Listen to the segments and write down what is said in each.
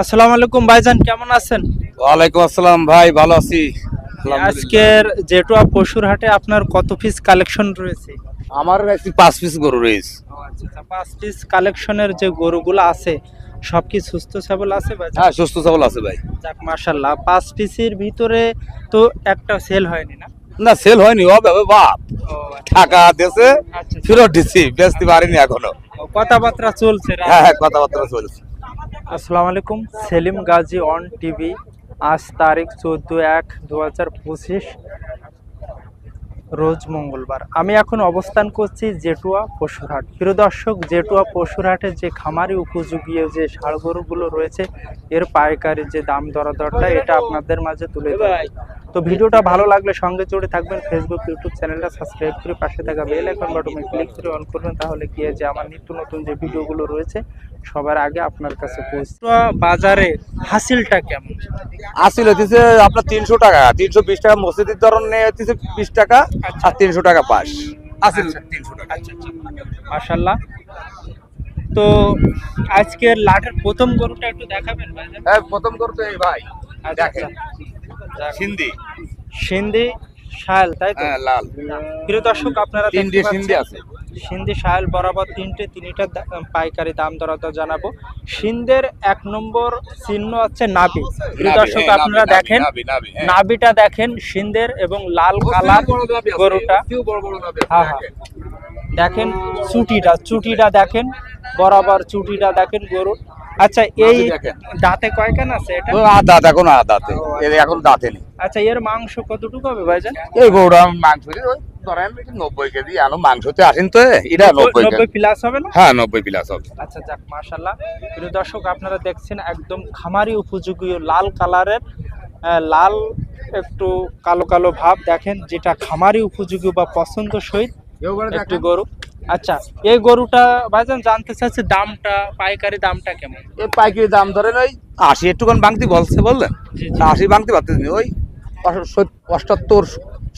আসসালামু আলাইকুম ভাইজান কেমন আছেন? ওয়ালাইকুম আসসালাম ভাই ভালো আছি। আজকের জেটুয়া পশুর হাটে আপনার কত পিস কালেকশন রয়েছে? আমার একটি পাঁচ পিস গরু রয়েছে। আচ্ছা পাঁচ পিস কালেকশনের যে গরুগুলো আছে সব কি সুস্থ সবল আছে ভাইজান? হ্যাঁ সুস্থ সবল আছে ভাই। যাক মাশাল্লাহ পাঁচ পিসের ভিতরে তো একটা সেল হয়নি না? না সেল হয়নি ও বাপ। ও টাকা আচ্ছা ফেরত দিচ্ছি বেচতে পারিনি এখনও। কথাবার্তা চলছে হ্যাঁ হ্যাঁ কথাবার্তা চলছে। আসসালামু আলাইকুম, সেলিম গাজী অন টিভি আজ তারিখ চোদ্দ এক দু হাজার পঁচিশ, রোজ মঙ্গলবার আমি এখন অবস্থান করছি জেটুয়া পশুরহাট প্রিয় দর্শক, জেটুয়া পশুরহাটের যে খামারি উপযোগী যে ষাড় গরুগুলো রয়েছে, এর পাইকারি যে দাম দরদরটা, এটা আপনাদের মাঝে তুলে ধরবো। তো ভিডিওটা ভালো লাগলে সঙ্গে জুড়ে থাকবেন। ফেসবুক ইউটিউব চ্যানেলটা সাবস্ক্রাইব করে পাশে থাকা বেল আইকন বাটনে ক্লিক করে অন করবেন তাহলে কি যে আমার নিত্য নতুন যে ভিডিওগুলো রয়েছে সবার আগে আপনার কাছে বাজারে হাসিলটা কেমন? হাসিল হইতেছে আপনার তিনশো টাকা তিনশো বিশ টাকা মসজিদের ধরন হইতেছে বিশ টাকা আর তিনশো টাকা পাস আসিল তিনশো টাকা। আচ্ছা আচ্ছা। মাশাল্লাহ তো আজকের লাটের প্রথম গরুটা একটু দেখাবেন ভাইজান হ্যাঁ প্রথম করতে এই ভাই। আচ্ছা। দেখেন। সিন্ধি। সিন্ধি শাল তাই তো? হ্যাঁ লাল। প্রিয় দর্শক আপনারা দেখতে সিন্ধি আছে। সিন্ধি সাহেল বরাবর তিনটে তিনটা পাইকারি দাম দরদর জানাব। সিন্ধের এক নম্বর চিহ্ন হচ্ছে নাবি প্রিয় দর্শক হ্যাঁ, আপনারা দেখেন নাভি, হ্যাঁ। নাবিটা দেখেন সিন্ধের এবং লাল কালার গরুটা। হ্যাঁ হ্যাঁ দেখেন চুটিটা চুটিটা দেখেন বরাবর চুটিটা দেখেন গরুর। আচ্ছা এই নাভি দেখেন। দাঁতে কয়খান আছে এটা? দাঁত এখন আর দাঁতে। এখন দাঁতে নেই। আচ্ছা এর মাংস কতটুকু হবে ভাইজান? এই গরুটা মাংস ধরেন নব্বই কেজি মাংসতে আসেন তো এটা নব্বই নব্বই প্লাস হবে না? হ্যাঁ নব্বই প্লাস হবে। আচ্ছা যাক মাশাল্লাহ প্রিয় দর্শক আপনারা দেখছেন একদম খামারি উপযোগী লাল কালারের লাল একটু কালো কালো ভাব। দেখেন যেটা খামারি উপযোগী বা পছন্দ সহিত একটি গরু। আচ্ছা এই গরুটা ভাইজান জানতে চাচ্ছি দামটা পাইকারি দামটা কেমন? এই পাইকারি দাম ধরেন ওই আশি একটুখান বাংতি বলছে বললেন। তা আশি বাংতি পারতেছি ওই অষ্টাত্তর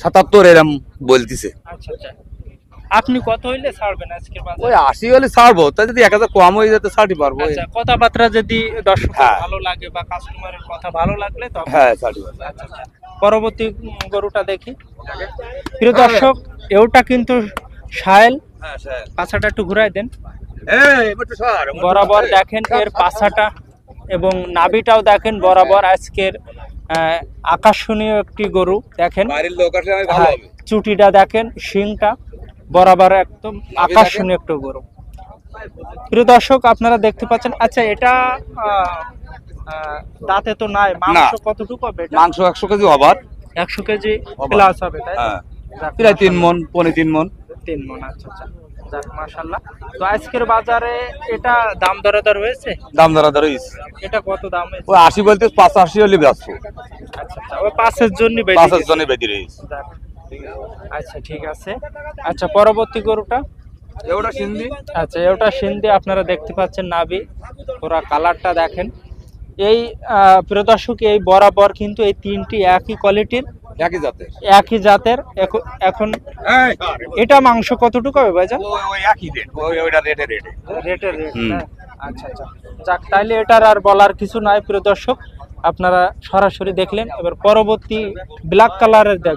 সাতাত্তর এরম বলতিছে। আচ্ছা আচ্ছা। আপনি কত হইলে ছাড়বেন আজকের ওই বাজারে আশি হলে ছাড়বো তাই যদি এক হাজার কম হয়ে যেতে ছাড়ি পারব আচ্ছা কথাবার্তা যদি দর্শক হ্যাঁ। ভালো লাগে বা কাস্টমারের কথা ভালো লাগলে তখন হ্যাঁ ছাড়ি আচ্ছা আচ্ছা। পরবর্তী গরুটা দেখি। প্রিয় দর্শক এওটা কিন্তু সায়েল পাছাটা একটু ঘুরাই দেন। বরাবর দেখেন এর পাছাটা এবং নাভিটাও দেখেন বরাবর আজকের আকর্ষণীয় একটি গরু দেখেন। হ্যাঁ, চুটিটা দেখেন শিংটা বরাবর একদম আকর্ষণীয় একটু গরু। প্রিয় দর্শক আপনারা দেখতে পাচ্ছেন আচ্ছা এটা দাঁতে তো নাই মাংস কতটুকু হবে মাংস একশো কেজি হবার। একশো কেজি। প্লাস হবে তাই হ্যাঁ। প্রায় তিন মন পনে তিন মন তিন মন আচ্ছা আচ্ছা। যাক মাশাল্লাহ তো আজকের বাজারে এটা দাম দরদার হয়েছে দাম ধরা ধরে হইছে। এটা কত দাম হয়েছে? ওই আশি বলতে পাঁচ আশি হলে ব্যস্ত আচ্ছা আচ্ছা। ওই পাঁচের জন্য পাঁচের জন্য বেঁধে রয়েছে আচ্ছা ঠিক আছে। আচ্ছা পরবর্তী গরুটা? এওটা সিন্ধি। আচ্ছা ওটা সিন্ধি আপনারা দেখতে পাচ্ছেন নাবি ওরা কালারটা দেখেন। এই আহ, প্রিয় দর্শক এই বরাবর কিন্তু এই তিনটি একই কোয়ালিটির একই জাতের? একই জাতের এখন- এটা মাংস কতটুকু হবে ভাইজান? ওই একই রেট ওইটা রেটে রেটে রেটের রেট আচ্ছা আচ্ছা। যাক তাইলে এটার আর বলার কিছু নাই প্রিয় দর্শক। আপনারা সরাসরি দেখলেন এবার পরবর্তী ব্ল্যাক কালারের দেখ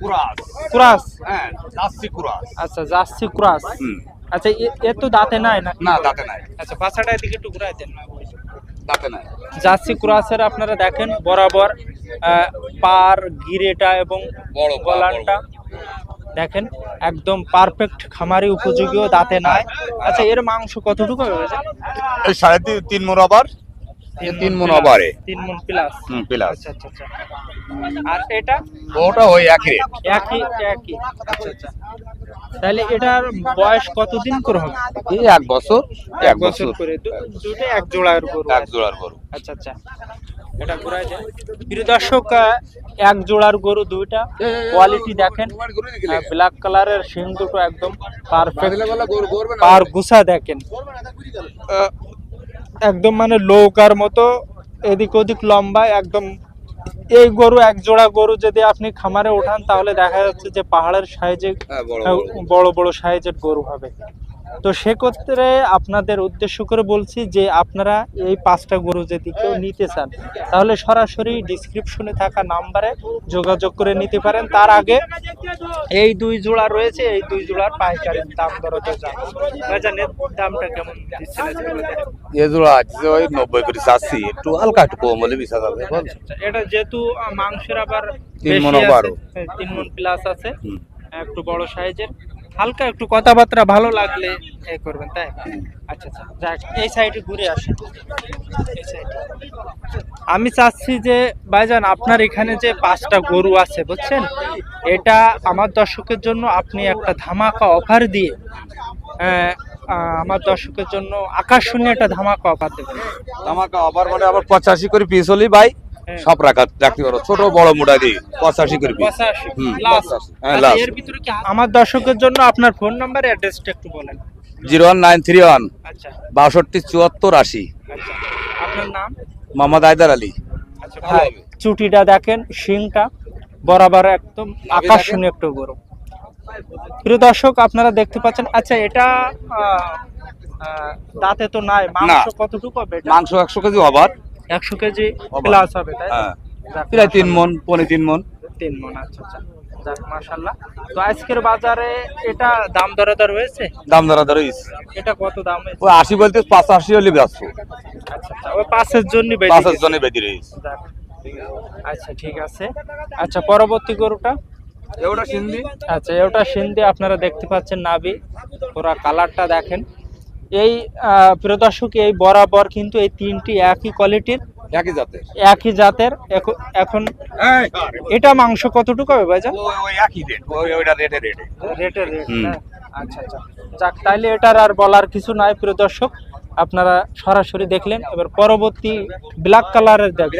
কুরাস। ক্রাস? হ্যাঁ জার্সি কুরাস। আচ্ছা জার্সি ক্রাস। হুম। আচ্ছা এ- তো দাঁতে নাই না না দাঁতে নাই। আচ্ছা পাছাটা এদিকে ঘুরাই দেন জার্সি ক্রসের আপনারা দেখেন বরাবর আহ, পার গিরেটা এবং গলানটা। দেখেন একদম পারফেক্ট খামারি উপযোগীও দাঁতে নাই। আচ্ছা এর মাংস কতটুকু? সাড়ে তিন তিন আবার। তিন মন আবারে তিন মন প্লাস হুম প্লাস আচ্ছা আচ্ছা আচ্ছা। আর এটা? ওটা ওই একই একই একই। আচ্ছা আচ্ছা তাহলে এটার বয়স কতদিন করে হবে? এই এক বছর এক বছর করে। দুটো এক জোড়ার গরু এক জোড়ার গরু। আচ্ছা আচ্ছা। এটা ঘুরাই দেন প্রিয় দর্শক এক জোড়ার গরু দুইটা। কোয়ালিটি দেখেন। ব্ল্যাক কালারের শিং দুটো একদম পারফেক্ট পার গুছা দেখেন। একদম মানে লৌকার মতো এদিক ওদিক লম্বা একদম এই গরু এক জোড়া গরু যদি আপনি খামারে ওঠান তাহলে দেখা যাচ্ছে যে পাহাড়ের সাইজে হ্যাঁ বড়। বড় বড় সাইজের গরু হবে। তো সেক্ষেত্রে আপনাদের উদ্দেশ্য করে বলছি যে আপনারা এই পাঁচটা গরু যদি কেউ নিতে চান তাহলে সরাসরি ডিসক্রিপশনে থাকা নাম্বারে যোগাযোগ করে নিতে পারেন তার আগে এই দুই জোড়া রয়েছে এই দুই জোড়ার পাইকারি দাম যান দামটা কেমন দিচ্ছেন আজকে বাজারে? এ জোড়া আছে ওই নব্বই করে চাচ্ছি একটু হালকা একটু কম হলে বিশ হাজার আচ্ছা, আচ্ছা। এটা যেহেতু মাংসের আবার তিন বারো। হ্যাঁ, মন প্লাস আছে একটু বড় সাইজের হালকা একটু কথাবার্তা ভালো লাগলে এ করবেন, তাই? আচ্ছা আচ্ছা এই সাইডে ঘুরে আসেন আমি চাচ্ছি যে, ভাইজান, আপনার এখানে যে পাঁচটা গরু আছে, বুঝছেন? এটা আমার দর্শকের জন্য আপনি একটা ধামাকা অফার দিয়ে আমার দর্শকের জন্য আকর্ষণীয় একটা ধামাকা অফার দেবেন। ধামাকা অফার মানে আবার পঁচাশি করে পিস হলি, ভাই। সব রাখা রাখতে পারো। ছোট বড় মোটা দিয়ে পঁচাশি করে। হ্যাঁ, আচ্ছা, last। এর ভিতরে কি আমার দর্শকের জন্য আপনার ফোন নাম্বার অ্যাড্রেসটা একটু বলেন। Zero one nine three one আচ্ছা। বাষট্টি চুয়াত্তর আশি। আচ্ছা। আপনার নাম? মোহাম্মদ আয়দার আলী। আচ্ছা চুটিটা দেখেন শিংটা বরাবর একদম আকর্ষণীয় একটা গরু। প্রিয় দর্শক আপনারা দেখতে পাচ্ছেন আচ্ছা এটা দাঁতে তো নাই মাংস কতটুকু হবে মাংস একশো কেজি আবার একশো কেজি। প্লাস হবে তাই হ্যাঁ। প্রায় তিন। মন পনে তিন মন। তিন মন আচ্ছা আচ্ছা। যাক মাশাল্লাহ। তো আজকের বাজারে এটা দাম দরাদর হয়েছে? দাম। এটা কত দাম হয়েছে? ওই আশি বলতে পাঁচাশি হলে আচ্ছা আচ্ছা। ওই পাঁচের জন্য পাঁচের জন্য বেঁধে রয়েছে আচ্ছা ঠিক আছে। আচ্ছা পরবর্তী গরুটা? এওটা সিন্ধি। আচ্ছা ওটা সিন্ধি। আপনারা দেখতে পাচ্ছেন নাবি ওরা কালারটা দেখেন। এই প্রদর্শক এই বরাবর কিন্তু এই তিনটি একই কোয়ালিটির একই জাতের। একই জাতের এখন- এখন এটা মাংস কতটুকু হবে ভাইজান? একই রেট ওই ওইটা রেটে রেটে রেটের রেট আচ্ছা আচ্ছা। যাক তাইলে এটার আর বলার কিছু নাই প্রিয় দর্শক। আপনারা সরাসরি দেখলেন এবার পরবর্তী ব্ল্যাক কালারের দেখ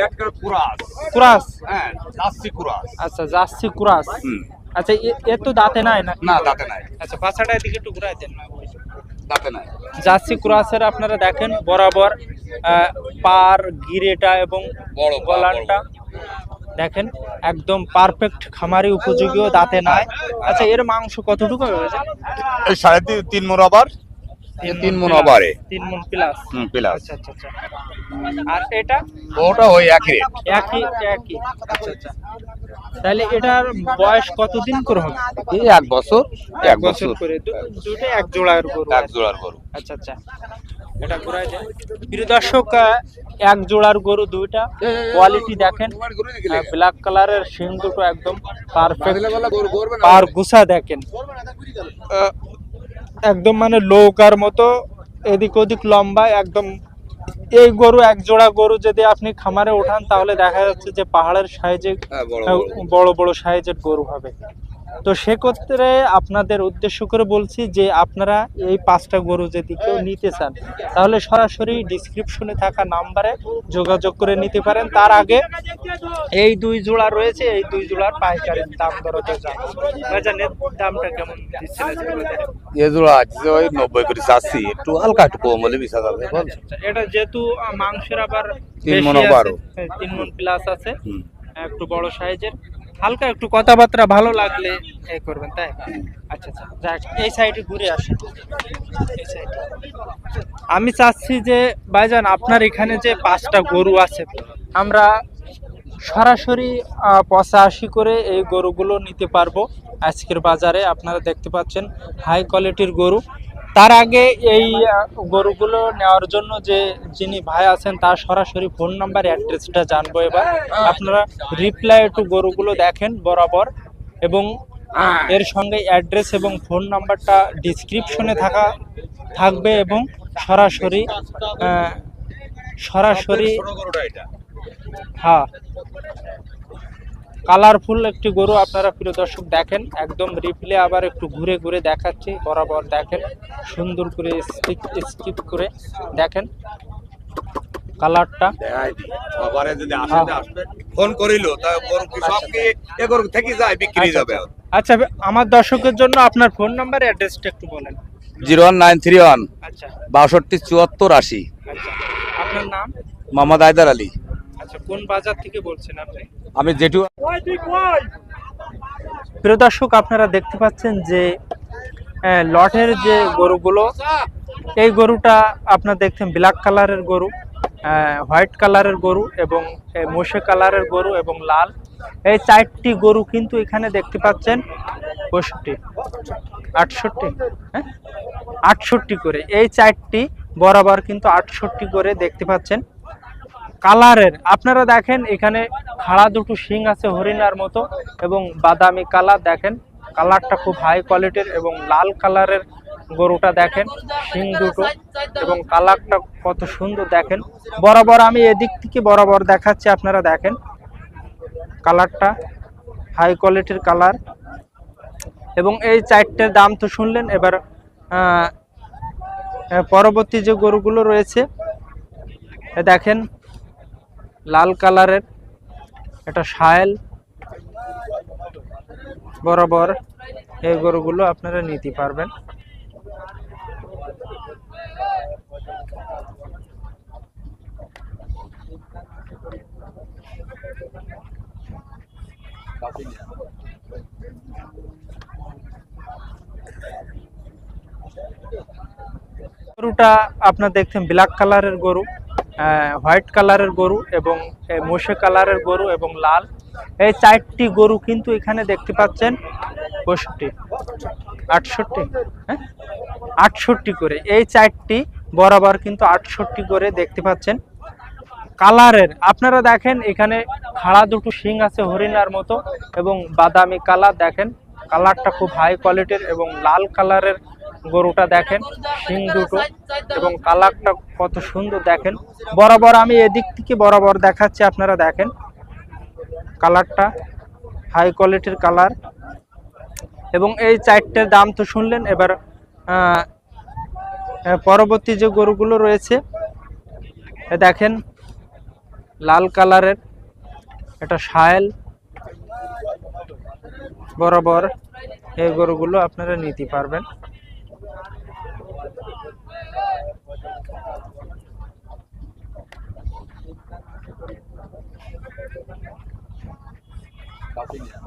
কুরাস। কুরাস? হ্যাঁ জার্সি কুরাস। আচ্ছা জার্সি কুরাস। হুম। আচ্ছা এ- তো দাঁতে নাই না? না দাঁতে নাই। আচ্ছা পাছাটার দিকে একটু ঘুরাই দেন নাই জার্সি ক্রসের আপনারা দেখেন বরাবর আহ, পার গিরেটা এবং বড় গলানটা দেখেন একদম পারফেক্ট খামারি উপযোগীও দাঁতে নাই। আচ্ছা এর মাংস কতটুকু? সাড়ে তিন তিন আবার। তিন plus, আবারে। তিন মন প্লাস হুম প্লাস আচ্ছা আচ্ছা আচ্ছা। আর এটা? ওটা ওই একই একই একই। আচ্ছা আচ্ছা। তাহলে এটার বয়স কতদিন করে হবে? এই এক বছর এক বছর। করে। দুটো এক জোড়ার গরু এক জোড়ার গরু। আচ্ছা আচ্ছা। এটা ঘুরাই দেন প্রিয় দর্শক এক জোড়ার গরু দুইটা। কোয়ালিটি দেখেন। ব্ল্যাক কালারের শিং দুটো একদম পারফেক্ট পার গুছা দেখেন। একদম মানে লৌকার মতো এদিক ওদিক লম্বা একদম এই গরু এক জোড়া গরু যদি আপনি খামারে ওঠান তাহলে দেখা যাচ্ছে যে পাহাড়ের সাইজে হ্যাঁ, বড় বড়। বড় বড় সাইজের গরু হবে তো সেক্ষেত্রে আপনাদের উদ্দেশ্য করে বলছি যে আপনারা এই পাঁচটা গরু যদি কেউ নিতে চান তাহলে সরাসরি ডিসক্রিপশনে থাকা নাম্বারে যোগাযোগ করে নিতে পারেন। তার আগে এই দুই জোড়া রয়েছে এই দুই জোড়ার পাইকারি দাম দরতে দামটা কেমন এ জোড়া আছে ওই নব্বই করে চাচ্ছি একটু হালকা একটু কম হলে বিশ হাজার আচ্ছা, এটা যেহেতু মাংসের আবার তিন বারো। হ্যাঁ, তিন মন প্লাস আছে একটু বড় সাইজের। হালকা একটু কথাবার্তা ভালো লাগলে এ করবেন, তাই? আচ্ছা আচ্ছা এই সাইডে ঘুরে আসেন আমি চাচ্ছি যে, ভাইজান, আপনার এখানে যে পাঁচটা গরু আছে, আমরা সরাসরি পঁচাশি করে এই গরুগুলো নিতে পারব। আজকের বাজারে আপনারা দেখতে পাচ্ছেন হাই কোয়ালিটির গরু। তার আগে এই গরুগুলো নেওয়ার জন্য যে যিনি ভাই আছেন, তার সরাসরি ফোন নাম্বার, অ্যাড্রেসটা জানব এবার। আপনারা রিপ্লাই একটু গরুগুলো দেখেন বরাবর এবং এর সঙ্গে অ্যাড্রেস এবং ফোন নাম্বারটা ডিসক্রিপশনে থাকা, থাকবে এবং সরাসরি সরাসরি হ্যাঁ কালারফুল একটি গরু আপনারা প্রিয় দর্শক দেখেন একদম রিপ্লে আবার একটু ঘুরে ঘুরে দেখাচ্ছি বরাবর দেখেন সুন্দর করে স্টিক স্টিক করে দেখেন কালারটা। আবারে যদি আসে হ্যাঁ। আসবে। ফোন করিল তা গরু কি সব কি এ গরু থেকে যায় বিক্রি আচ্ছা, যাবে? আচ্ছা। আমার দর্শকের জন্য আপনার ফোন নাম্বার অ্যাড্রেসটা একটু বলেন। Zero one nine three one আচ্ছা। বাষট্টি চুয়াত্তর আশি। আচ্ছা। আপনার নাম? মোহাম্মদ আয়দার আলী। আচ্ছা কোন বাজার থেকে বলছেন আপনি? আমি জেঠু প্রিয় দর্শক, আপনারা দেখতে পাচ্ছেন যে লটের যে গরুগুলো, এই গরুটা আপনার দেখছেন ব্ল্যাক কালারের গরু হোয়াইট কালারের গরু এবং মোষে কালারের গরু এবং লাল। এই চারটি গরু কিন্তু এখানে দেখতে পাচ্ছেন পঁয়ষট্টি, আটষট্টি হ্যাঁ? আটষট্টি করে। এই চারটি বরাবর কিন্তু আটষট্টি করে দেখতে পাচ্ছেন। কালারের, আপনারা দেখেন এখানে খাড়া দুটো শিং আছে হরিণার মতো এবং বাদামি কালার দেখেন, কালারটা খুব হাই কোয়ালিটির এবং লাল কালারের গরুটা দেখেন, শিং দুটো এবং কালারটা কত সুন্দর দেখেন। বরাবর আমি এদিক থেকে বরাবর দেখাচ্ছি, আপনারা দেখেন কালারটা হাই কোয়ালিটির কালার এবং এই চারটের দাম তো শুনলেন, এবার পরবর্তী যে গরুগুলো রয়েছে দেখেন লাল কালারের, এটা সায়েল বরাবর এই গরুগুলো আপনারা নিতে পারবেন। গরুটা আপনার দেখছেন ব্ল্যাক কালারের গরু। হোয়াইট কালারের গরু এবং মোষে কালারের গরু এবং লাল। এই চারটি গরু কিন্তু এখানে দেখতে পাচ্ছেন পঁয়ষট্টি, আটষট্টি হ্যাঁ? আটষট্টি করে। এই চারটি বরাবর কিন্তু আটষট্টি করে দেখতে পাচ্ছেন। কালারের, আপনারা দেখেন এখানে খাড়া দুটো শিং আছে হরিণার মতো এবং বাদামি কালার দেখেন। কালারটা খুব হাই কোয়ালিটির এবং লাল কালারের গরুটা দেখেন। শিং দুটো। এবং কালারটা কত সুন্দর দেখেন। বরাবর আমি এদিক থেকে বরাবর দেখাচ্ছি, আপনারা দেখেন। কালারটা হাই কোয়ালিটির কালার। এবং এই চারটের দাম তো শুনলেন, এবার পরবর্তী যে গরুগুলো রয়েছে দেখেন, লাল কালারের এটা সায়েল বরাবর এই গরুগুলো আপনারা নিতে পারবেন। Yeah.